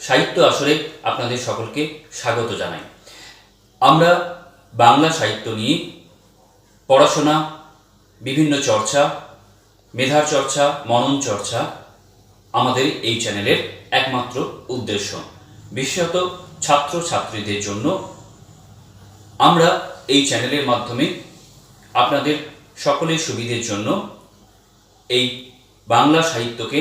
সাহিত্য আসরে আপনাদের সকলকে স্বাগত জানাই। আমরা বাংলা সাহিত্য নিয়ে পড়াশোনা, বিভিন্ন চর্চা, মেধার চর্চা, মনন চর্চা আমাদের এই চ্যানেলের একমাত্র উদ্দেশ্য। বিশেষত ছাত্র ছাত্রীদের জন্য আমরা এই চ্যানেলের মাধ্যমে আপনাদের সকলের সুবিধের জন্য এই বাংলা সাহিত্যকে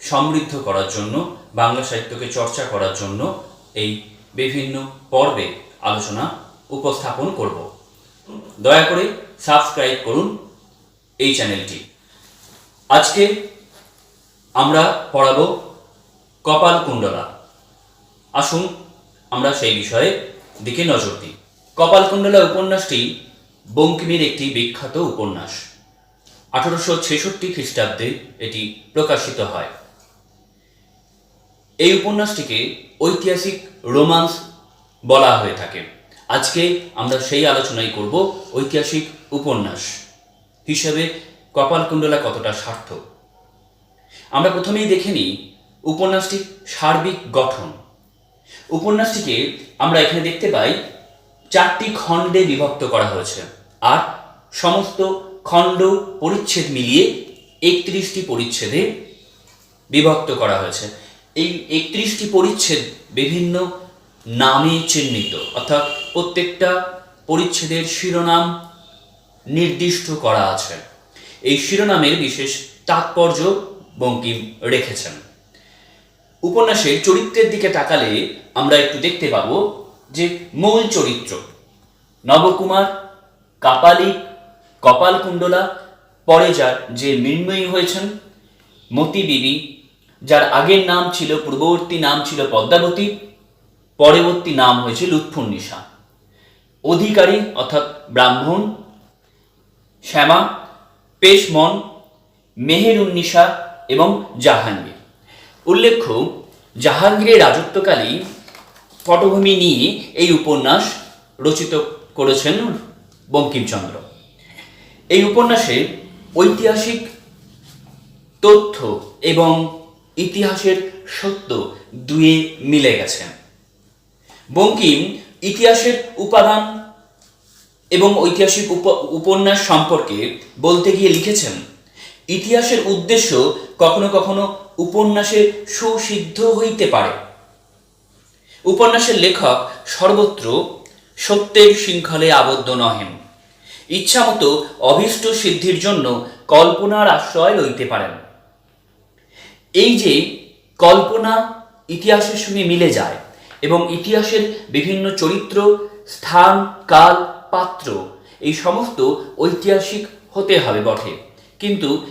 সমৃদ্ধ করার জন্য বাংলা সাহিত্যকে চর্চা করার জন্য এই বিভিন্ন পর্বে আলোচনা উপস্থাপন করব। দয়া করে সাবস্ক্রাইব করুন এই চ্যানেলটি। আজকে আমরা পড়াবো কপাল কুণ্ডলা। আসুন আমরা সেই বিষয়ে দিকে নজর দিই। কপালকুণ্ডলা উপন্যাসটি বঙ্কিমের একটি বিখ্যাত উপন্যাস। আঠারোশো ছেষট্টি খ্রিস্টাব্দে এটি প্রকাশিত হয়। এই উপন্যাসটিকে ঐতিহাসিক রোমান্স বলা হয়ে থাকে। আজকে আমরা সেই আলোচনাই করব ঐতিহাসিক উপন্যাস হিসেবে কপালকুণ্ডলা কতটা সার্থক। আমরা প্রথমেই দেখে নিই উপন্যাসটির সার্বিক গঠন। উপন্যাসটিকে আমরা এখানে দেখতে পাই চারটি খণ্ডে বিভক্ত করা হয়েছে আর সমস্ত খণ্ড পরিচ্ছেদ মিলিয়ে একত্রিশটি পরিচ্ছেদে বিভক্ত করা হয়েছে। এই একত্রিশটি পরিচ্ছেদ বিভিন্ন নামে চিহ্নিত। অর্থাৎ প্রত্যেকটা পরিচ্ছেদের শিরোনাম নির্দিষ্ট করা আছে। এই শিরোনামের বিশেষ তাৎপর্য বঙ্কিম রেখেছেন। উপন্যাসের চরিত্রের দিকে তাকালে আমরা একটু দেখতে পাবো যে মূল চরিত্র নবকুমার কাপালিক কপালকুণ্ডলা, পরে যার যে মৃন্ময়ী হয়েছেন মতি বিবি যার আগের নাম ছিল, পূর্ববর্তী নাম ছিল পদ্মাবতী, পরবর্তী নাম হয়েছে লুৎফুন্নিশা অধিকারী অর্থাৎ ব্রাহ্মণ, শ্যামা পেশমন মেহেরুন্নিশা এবং জাহাঙ্গীর। উল্লেখ্য, জাহাঙ্গীরের রাজত্বকালী পটভূমি নিয়ে এই উপন্যাস রচিত করেছেন বঙ্কিমচন্দ্র। এই উপন্যাসে ঐতিহাসিক তথ্য এবং ইতিহাসের সত্য দুয়ে মিলে গেছে। বঙ্কিম ইতিহাসের উপাদান এবং ঐতিহাসিক উপ- উপন্যাস সম্পর্কে বলতে গিয়ে লিখেছেন, ইতিহাসের উদ্দেশ্য কখনো কখনো উপন্যাসে সুসিদ্ধ হইতে পারে। উপন্যাসের লেখক সর্বত্র সত্যের শৃঙ্খলে আবদ্ধ নহেন। ইচ্ছামতো অভীষ্ট সিদ্ধির জন্য কল্পনার আশ্রয় লইতে পারেন। এই যে কল্পনা ইতিহাসের সঙ্গে মিলে যায় এবং ইতিহাসের বিভিন্ন চরিত্র, স্থান, কাল, পাত্র, এই সমস্ত ঐতিহাসিক হতে হবে বটে। কিন্তু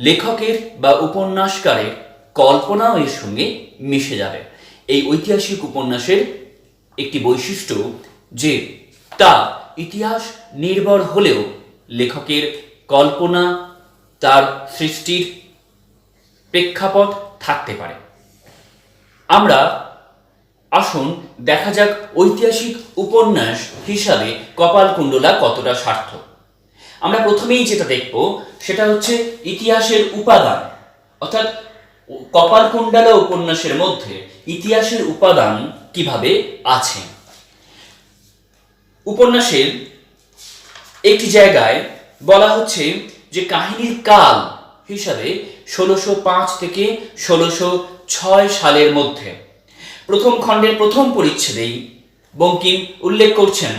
লেখকের বা উপন্যাসকারের কল্পনাও এর সঙ্গে মিশে যাবে। এই ঐতিহাসিক উপন্যাসের একটি বৈশিষ্ট্য যে, তা ইতিহাস নির্ভর হলেও লেখকের কল্পনা, তার সৃষ্টির প্রেক্ষাপট থাকতে পারে। আমরা আসুন দেখা যাক ঐতিহাসিক উপন্যাস হিসাবে কপালকুণ্ডলা কতটা সার্থক। আমরা প্রথমেই যেটা দেখব সেটা হচ্ছে ইতিহাসের উপাদান, অর্থাৎ কপালকুণ্ডলা উপন্যাসের মধ্যে ইতিহাসের উপাদান কীভাবে আছে। উপন্যাসের একটি জায়গায় বলা হচ্ছে যে কাহিনীর কাল হিসাবে ষোলোশো পাঁচ থেকে ষোলোশো ছয় সালের মধ্যে। প্রথম খণ্ডের প্রথম পরিচ্ছেদেই বঙ্কিম উল্লেখ করছেন,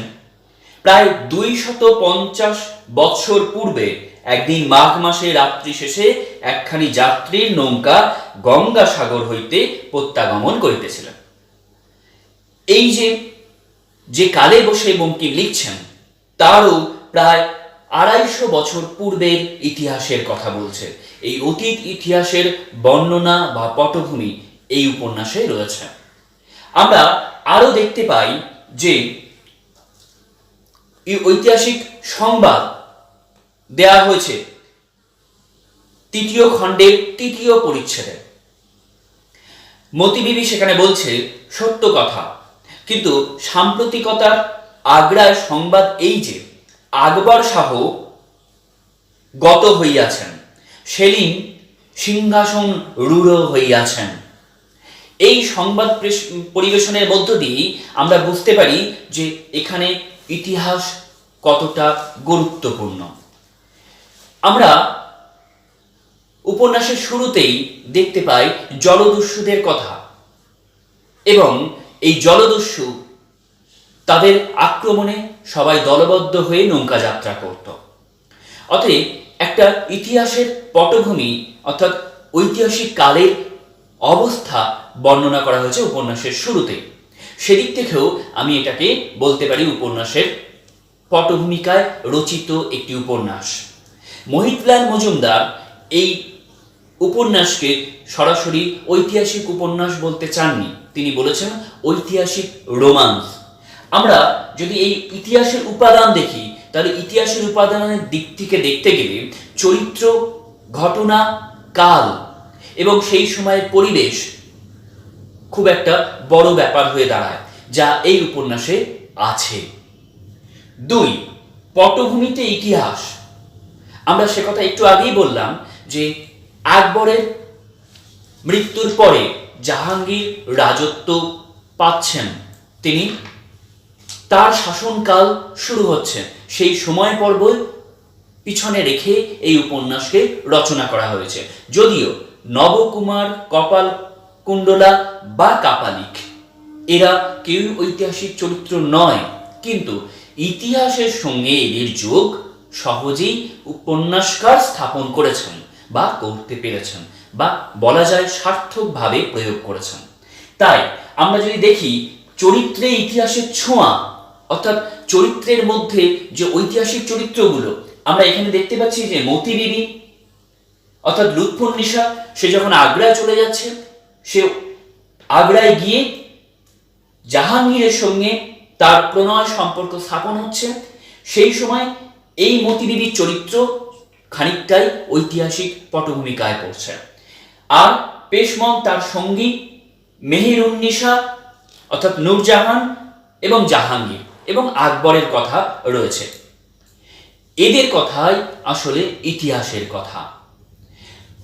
প্রায় দুই শত পঞ্চাশ বৎসর পূর্বে একদিন মাঘ মাসে রাত্রি শেষে একখানি যাত্রীর নৌকা গঙ্গা সাগর হইতে প্রত্যাগমন করিতেছিলেন এই যে যে কালে বসে বঙ্কিম লিখছেন, তারও প্রায় আড়াইশো বছর পূর্বের ইতিহাসের কথা বলছে। এই অতীত ইতিহাসের বর্ণনা বা পটভূমি এই উপন্যাসে রয়েছে। আমরা আরও দেখতে পাই যে ঐতিহাসিক সংবাদ দেয়া হয়েছে তৃতীয় খণ্ডের তৃতীয় পরিচ্ছেদে। মতিবিবি সেখানে বলছে, সত্য কথা। কিন্তু সাম্প্রতিকতার আগ্রায় সংবাদ এই যে আকবর শাহ গত হইয়াছেন। সেলিম সিংহাসন রূঢ় হইয়াছেন। এই সংবাদ পরিবেশনের মধ্য দিয়ে আমরা বুঝতে পারি যে এখানে ইতিহাস কতটা গুরুত্বপূর্ণ। আমরা উপন্যাসের শুরুতেই দেখতে পাই জলদস্যুদের কথা এবং এই জলদস্যু তাদের আক্রমণে সবাই দলবদ্ধ হয়ে নৌকা যাত্রা করত। অতএব একটা ইতিহাসের পটভূমি অর্থাৎ ঐতিহাসিক কালের অবস্থা বর্ণনা করা হয়েছে উপন্যাসের শুরুতে। সেদিক থেকেও আমি এটাকে বলতে পারি উপন্যাসের পটভূমিকায় রচিত একটি উপন্যাস। মহিতলাল মজুমদার এই উপন্যাসকে সরাসরি ঐতিহাসিক উপন্যাস বলতে চাননি। তিনি বলেছেন ঐতিহাসিক রোমান্স। আমরা যদি এই ইতিহাসের উপাদান দেখি, তাহলে ইতিহাসের উপাদানের দিক থেকে দেখতে গেলে চরিত্র, ঘটনা, কাল এবং সেই সময়ের পরিবেশ খুব একটা বড় ব্যাপার হয়ে দাঁড়ায়, যা এই উপন্যাসে আছে। দুই, পটভূমিতে ইতিহাস। আমরা সে কথা একটু আগেই বললাম যে আকবরের মৃত্যুর পরে জাহাঙ্গীর রাজত্ব পাচ্ছেন তিনি তার শাসনকাল শুরু হচ্ছে। সেই সময় পর্ব পিছনে রেখে এই উপন্যাসকে রচনা করা হয়েছে। যদিও নবকুমার, কপাল কুণ্ডলা বা কাপালিক, এরা কেউ ঐতিহাসিক চরিত্র নয়। কিন্তু ইতিহাসের সঙ্গে এদের যোগ সহজেই উপন্যাসকার স্থাপন করেছেন বা করতে পেরেছেন বা বলা যায় সার্থকভাবে প্রয়োগ করেছেন। তাই আমরা যদি দেখি, চরিত্রে ইতিহাসের ছোঁয়া অর্থাৎ চরিত্রের মধ্যে যে ঐতিহাসিক চরিত্রগুলো, আমরা এখানে দেখতে পাচ্ছি যে মতি অর্থাৎ লুৎফুন্নিসা সে যখন আগ্রায় চলে যাচ্ছে, সে আগ্রায় গিয়ে জাহাঙ্গীরের সঙ্গে তার প্রণয় সম্পর্ক স্থাপন হচ্ছে। সেই সময় এই মতিবিবির চরিত্র খানিকটাই ঐতিহাসিক পটভূমিকায় পড়ছে। আর পেশমন তার সঙ্গী মেহেরুন্নিসা অর্থাৎ নূরজাহান এবং জাহাঙ্গীর। এবং আকবরের কথা রয়েছে। এদের কথাই আসলে ইতিহাসের কথা।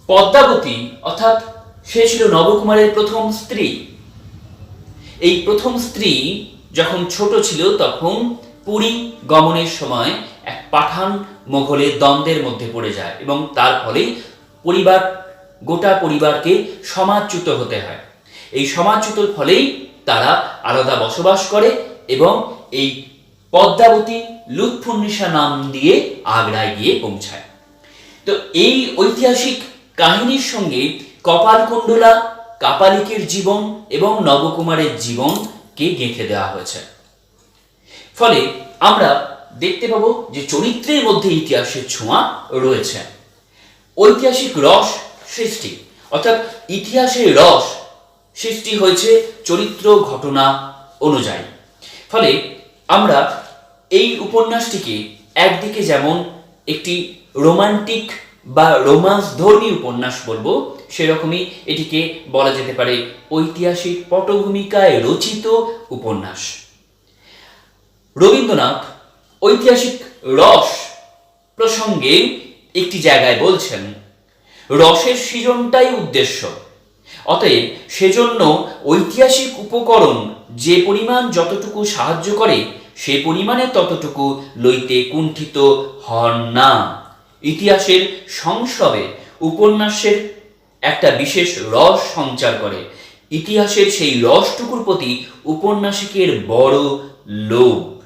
পদ্মাবতী, অর্থাৎ সে ছিল নবকুমারের প্রথম স্ত্রী। এই প্রথম স্ত্রী যখন ছোট ছিল, তখন পুরী গমনের সময় এক পাঠান মোঘলের দ্বন্দ্বের মধ্যে পড়ে যায় এবং তার ফলেই পরিবার, গোটা পরিবারকে সমাজচ্যুত হতে হয়। এই সমাজচ্যুতর ফলেই তারা আলাদা বসবাস করে এবং এই পদ্মাবতী লুৎফুন্নিসা নাম দিয়ে আগ্রায় গিয়ে পৌঁছায়। তো এই ঐতিহাসিক কাহিনীর সঙ্গে কপালকুণ্ডলা, কাপালিকের জীবন এবং নবকুমারের জীবনকে গেঁথে দেওয়া হয়েছে। ফলে আমরা দেখতে পাবো যে চরিত্রের মধ্যে ইতিহাসের ছোঁয়া রয়েছে। ঐতিহাসিক রস সৃষ্টি, অর্থাৎ ইতিহাসের রস সৃষ্টি হয়েছে চরিত্র ঘটনা অনুযায়ী। ফলে আমরা এই উপন্যাসটিকে একদিকে যেমন একটি রোমান্টিক বা রোমান্স ধর্মী উপন্যাস বলব, সেরকমই এটিকে বলা যেতে পারে ঐতিহাসিক পটভূমিকায় রচিত উপন্যাস। রবীন্দ্রনাথ ঐতিহাসিক রস প্রসঙ্গে একটি জায়গায় বলছেন, রসের সৃজনটাই উদ্দেশ্য। অতএব সেজন্য ঐতিহাসিক উপকরণ যে পরিমাণ যতটুকু সাহায্য করে সে পরিমাণে ততটুকু লইতে কুণ্ঠিত হন না। ইতিহাসের সংসবে উপন্যাসের একটা বিশেষ রস সঞ্চার করে। ইতিহাসের সেই রসটুকুর প্রতি উপন্যাসিকের বড় লোভ।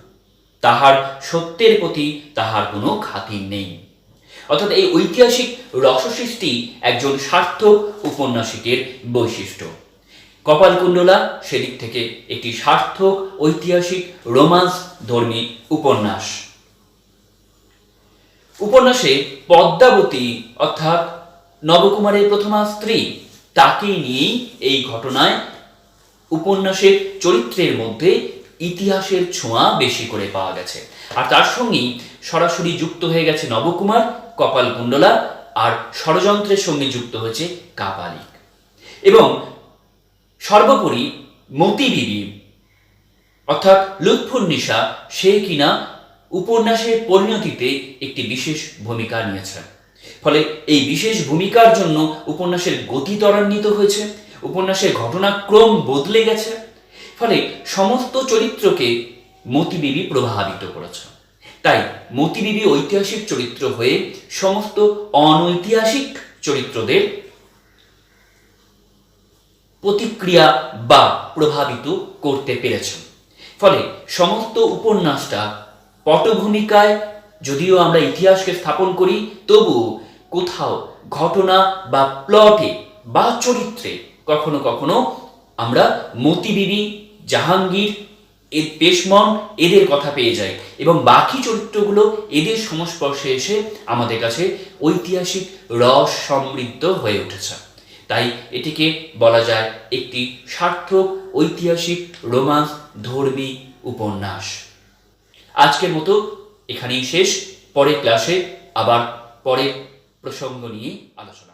তাহার সত্যের প্রতি তাহার কোনো খাতির নেই। অর্থাৎ এই ঐতিহাসিক রসসৃষ্টি একজন সার্থক উপন্যাসিকের বৈশিষ্ট্য। কপালকুণ্ডলা সেদিক থেকে একটি সার্থক, ঐতিহাসিক, রোমান্স ধর্মী উপন্যাস। উপন্যাসে পদ্মাবতী অর্থাৎ নবকুমারের প্রথমা স্ত্রী তাকে নিয়েই এই ঘটনায় উপন্যাসের চরিত্রের মধ্যে ইতিহাসের ছোঁয়া বেশি করে পাওয়া গেছে। আর তার সঙ্গেই সরাসরি যুক্ত হয়ে গেছে নবকুমার, কপালকুণ্ডলা আর ষড়যন্ত্রের সঙ্গে যুক্ত হয়েছে কাপালিক। এবং সর্বোপরি মতি বিবি, অর্থাৎ লুৎফুন্নিসা, সে কিনা উপন্যাসের পরিণতিতে একটি বিশেষ ভূমিকা নিয়েছে। ফলে এই বিশেষ ভূমিকার জন্য উপন্যাসের গতি ত্বরান্বিত হয়েছে, উপন্যাসের ঘটনাক্রম বদলে গেছে, ফলে সমস্ত চরিত্রকে মতিবিবি প্রভাবিত করেছে। তাই মতিবিবি ঐতিহাসিক চরিত্র হয়ে সমস্ত অনৈতিহাসিক চরিত্রদের প্রতিক্রিয়া বা প্রভাবিত করতে পেরেছেন। ফলে সমস্ত উপন্যাসটা পটভূমিকায় যদিও আমরা ইতিহাসকে স্থাপন করি তবু কোথাও ঘটনা বা প্লটে বা চরিত্রে কখনো কখনো আমরা মতিবিবি, জাহাঙ্গীর এর পেশমন এদের কথা পেয়ে যাই এবং বাকি চরিত্রগুলো এদের সংস্পর্শে এসে আমাদের কাছে ঐতিহাসিক রস সমৃদ্ধ হয়ে উঠেছে। তাই এটিকে বলা যায় একটি সার্থক ঐতিহাসিক রোমান্স ধর্মী উপন্যাস। আজকের মতো এখানেই শেষ। পরের ক্লাসে আবার পরের প্রসঙ্গ নিয়ে আলোচনা